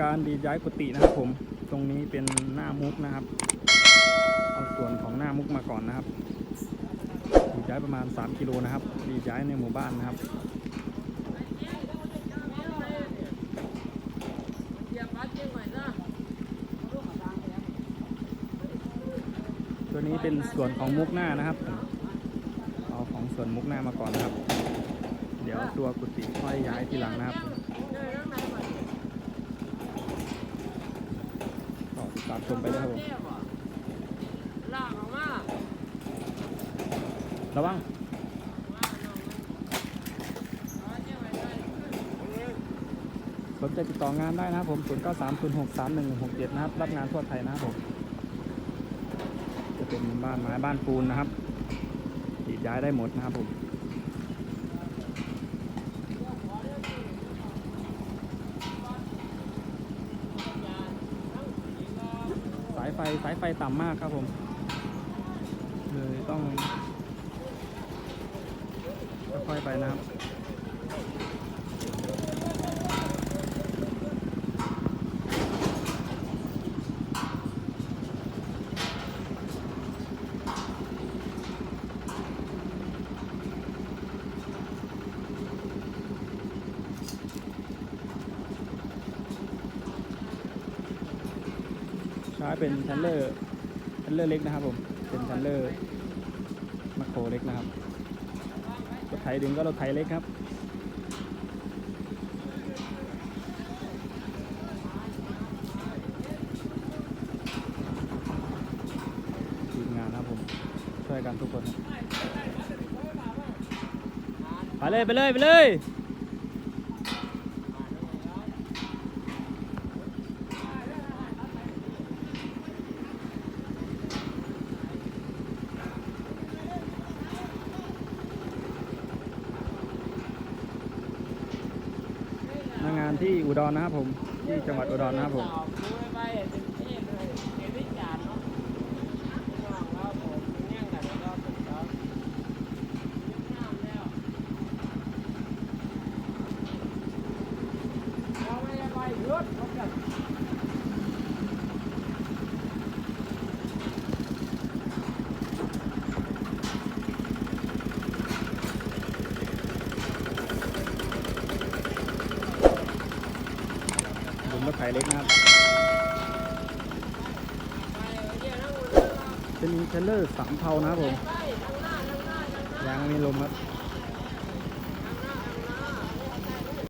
การดีดย้ายกุฏินะครับผม ตรงนี้เป็นหน้ามุกนะครับ เอาส่วนของหน้ามุกมาก่อนนะครับ ดีดย้ายประมาณ 3 กิโลนะครับ ดีดย้ายในหมู่บ้านนะครับตัวนี้เป็นส่วนของมุกหน้านะครับ เอาของส่วนมุกหน้ามาก่อนนะครับ เดี๋ยวตัวกุฏิค่อยย้ายทีหลังนะครับก็ ติดตามชมไปเลยครับผมลากออกมาระวังสนใจติดต่องานได้นะครับผม 0 9 3 0 6 3 1 6 7 นะครับ รับงานทั่วไทยนะครับผม จะเป็นบ้านไม้บ้านปูนนะครับดีดย้ายได้หมดนะครับผม สาย ไฟสายไฟต่ำมากครับผม เลยต้องค่อยๆไปนะครับ ใช้เป็นชันเลอร์ชันเลอร์เล็กนะครับผม เป็นชันเลอร์มาโครเล็กนะครับรถไถดึงก็รถไถเล็กครับทีมงานนะครับผม ช่วยกันทุกคน ไปเลย ไปเลย ไปเลยางานที่อุดรนะครับผม ที่จังหวัดอุดรนะครับผมดูไปเต็มที่เลยเดี๋ยวได้จานเนาะน้องเราผมย่างกันแล้วก็เป็นเขาน้ำแล้วเราไม่ได้ไปหยุดรถกัน บนรถ ไถเล็กนะครับไปเดี๋ยวนั่งบนเรือเป็นเทรลเลอร์สามเทานะครับผมไปทางหน้าทางหน้าทางหน้ายางไม่มีลมครับ